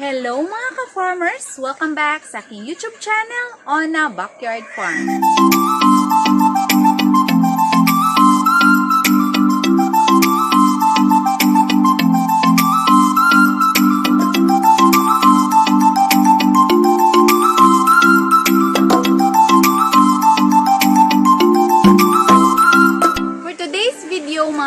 Hello mga ka-farmers! Welcome back sa aking YouTube channel on a Backyard Farm.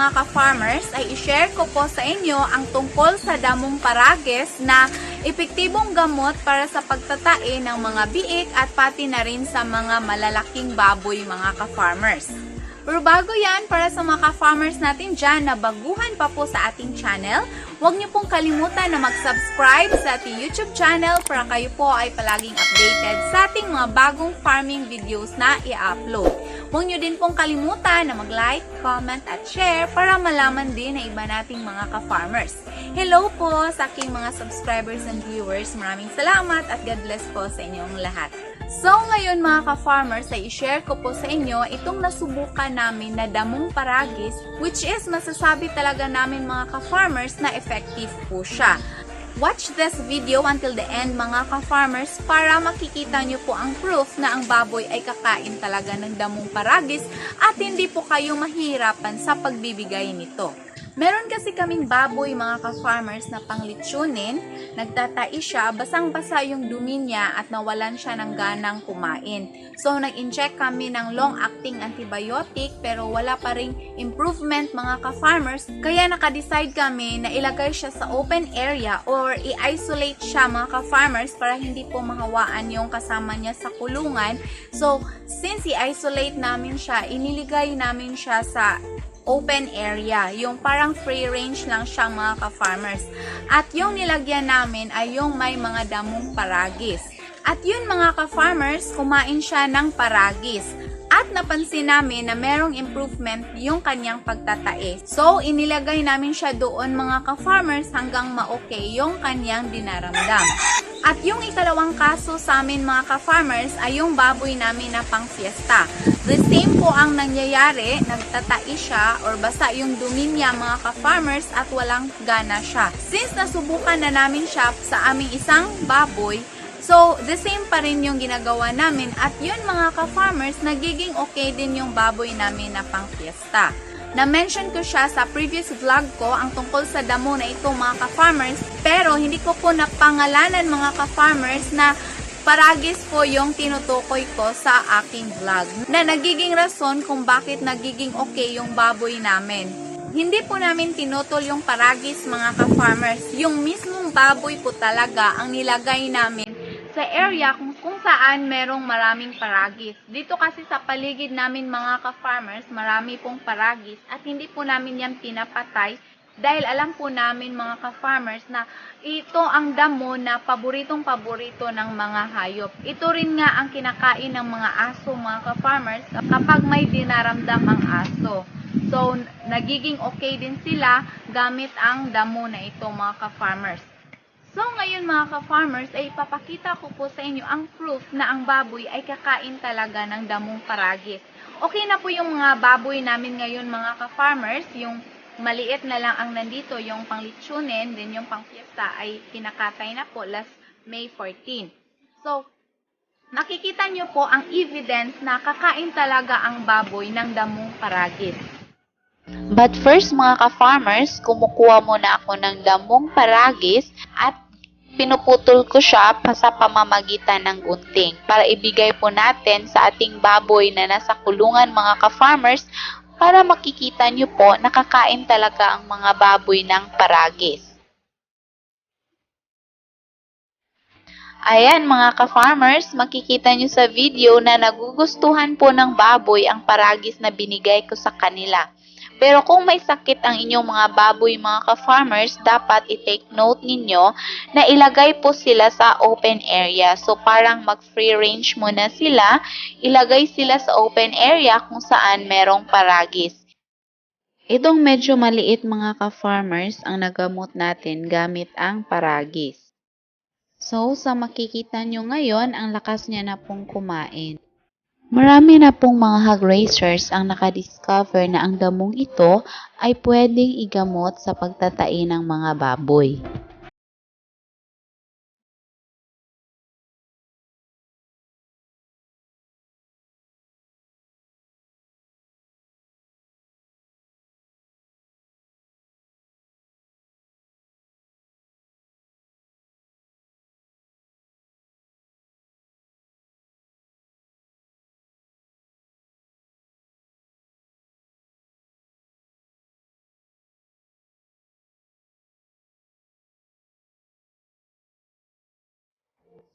Mga ka-farmers ay i-share ko po sa inyo ang tungkol sa damong parages na epektibong gamot para sa pagtatae ng mga biik at pati na rin sa mga malalaking baboy mga ka-farmers. Pero bago yan, para sa mga ka-farmers natin dyan na baguhan pa po sa ating channel, huwag niyo pong kalimutan na mag-subscribe sa ating YouTube channel para kayo po ay palaging updated sa ating mga bagong farming videos na i-upload. Huwag niyo din pong kalimutan na mag-like, comment at share para malaman din ng iba nating mga ka-farmers. Hello po sa aking mga subscribers and viewers. Maraming salamat at God bless po sa inyong lahat. So ngayon mga ka-farmers ay i-share ko po sa inyo itong nasubukan namin na damong paragis which is masasabi talaga namin mga ka-farmers na effective po siya. Watch this video until the end mga ka-farmers para makikita nyo po ang proof na ang baboy ay kakain talaga ng damong paragis at hindi po kayo mahirapan sa pagbibigay nito. Meron kasi kaming baboy mga ka-farmers na panglitsunin, nagtatai siya, basang-basa yung dumi niya at nawalan siya ng ganang kumain. So nag-inject kami ng long-acting antibiotic pero wala pa ring improvement mga ka-farmers. Kaya nakadecide kami na ilagay siya sa open area or i-isolate siya mga ka-farmers para hindi po mahawaan yung kasama niya sa kulungan. So since i-isolate namin siya, iniligay namin siya sa open area. Yung parang free range lang siya mga ka-farmers. At yung nilagyan namin ay yung may mga damong paragis. At yun mga ka-farmers, kumain siya ng paragis. At napansin namin na merong improvement yung kanyang pagtatae. So, inilagay namin siya doon mga ka-farmers hanggang ma-okay yung kanyang dinaramdam. At yung ikalawang kaso sa amin mga ka-farmers ay yung baboy namin na pang fiesta. The same po ang nangyayari, nagtatai siya or basta yung dumi niya mga ka-farmers at walang gana siya. Since nasubukan na namin siya sa aming isang baboy, So, the same pa rin yung ginagawa namin at yun mga ka-farmers, nagiging okay din yung baboy namin na pang fiesta. Na-mention ko siya sa previous vlog ko ang tungkol sa damo na ito mga ka-farmers pero hindi ko po napangalanan mga ka-farmers na paragis po yung tinutukoy ko sa aking vlog na nagiging rason kung bakit nagiging okay yung baboy namin. Hindi po namin tinutol yung paragis mga ka-farmers. Yung mismong baboy po talaga ang nilagay namin sa area kung, kung saan merong maraming paragis. Dito kasi sa paligid namin mga ka-farmers, marami pong paragis at hindi po namin yan pinapatay dahil alam po namin mga ka-farmers na ito ang damo na paboritong-paborito ng mga hayop. Ito rin nga ang kinakain ng mga aso mga ka-farmers kapag may dinaramdam ang aso. So, nagiging okay din sila gamit ang damo na ito mga ka-farmers. So, ngayon mga ka-farmers, ay ipapakita ko po sa inyo ang proof na ang baboy ay kakain talaga ng damong paragis. Okay na po yung mga baboy namin ngayon mga ka-farmers, yung maliit na lang ang nandito, yung panglitsunin, then yung pang fiesta ay kinakatay na po last May 14. So, nakikita nyo po ang evidence na kakain talaga ang baboy ng damong paragis. But first mga ka-farmers, kumukuha muna ako ng damong paragis at pinuputol ko siya pa sa pamamagitan ng gunting para ibigay po natin sa ating baboy na nasa kulungan mga ka-farmers para makikita nyo po nakakain talaga ang mga baboy ng paragis. Ayan mga ka-farmers, makikita nyo sa video na nagugustuhan po ng baboy ang paragis na binigay ko sa kanila. Pero kung may sakit ang inyong mga baboy mga ka-farmers, dapat i-take note ninyo na ilagay po sila sa open area. So parang mag-free range muna sila, ilagay sila sa open area kung saan merong paragis. Itong medyo maliit mga ka-farmers ang nagamot natin gamit ang paragis. So, sa makikita nyo ngayon, ang lakas niya na pong kumain. Marami na pong mga hog racers ang nakadiscover na ang damong ito ay pwedeng igamot sa pagtatai ng mga baboy.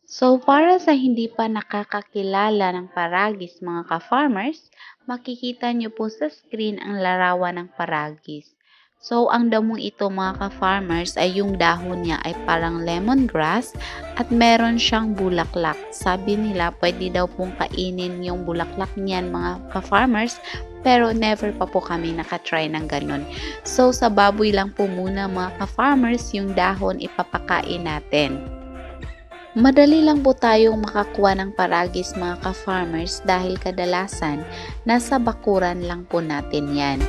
So, para sa hindi pa nakakakilala ng paragis mga ka-farmers, makikita nyo po sa screen ang larawan ng paragis. So, ang damong ito mga ka-farmers ay yung dahon niya ay parang lemongrass at meron siyang bulaklak. Sabi nila pwede daw pong kainin yung bulaklak niyan mga ka-farmers pero never pa po kami nakatry ng ganun. So, sa baboy lang po muna mga ka-farmers yung dahon ipapakain natin. Madali lang po tayong makakuha ng paragis mga ka-farmers dahil kadalasan nasa bakuran lang po natin yan.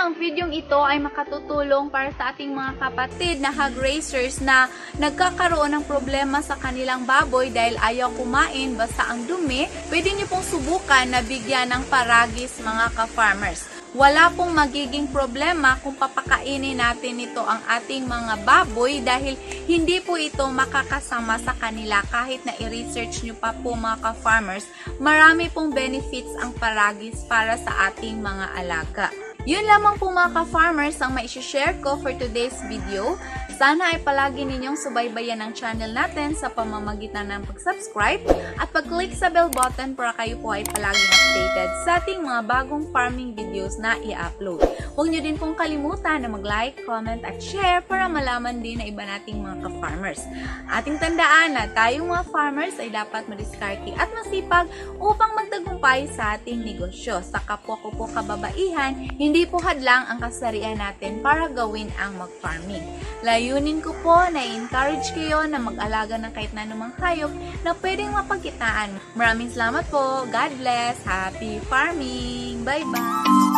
Ang videong ito ay makatutulong para sa ating mga kapatid na hog racers na nagkakaroon ng problema sa kanilang baboy dahil ayaw kumain basta ang dumi. Pwede niyo pong subukan na bigyan ng paragis mga ka-farmers. Wala pong magiging problema kung papakainin natin ito ang ating mga baboy dahil hindi po ito makakasama sa kanila kahit na i-research nyo pa po mga ka-farmers. Marami pong benefits ang paragis para sa ating mga alaga. Yun lamang po mga ka-farmers ang mai-share ko for today's video. Sana ay palagi ninyong subaybayan ang channel natin sa pamamagitan ng pag-subscribe at pag-click sa bell button para kayo po ay palaging updated sa ating mga bagong farming videos na i-upload. Huwag nyo din pong kalimutan na mag-like, comment at share para malaman din na iba nating mga ka-farmers. Ating tandaan na tayong mga farmers ay dapat madiskarte at masipag upang magtagumpay sa ating negosyo. Sa kapwa ko po kababaihan, hindi po hadlang ang kasarian natin para gawin ang mag-farming. Layunin ko po na encourage kayo na mag-alaga ng kahit na anumang hayop na pwedeng mapagkitaan. Maraming salamat po. God bless. Happy farming. Bye-bye.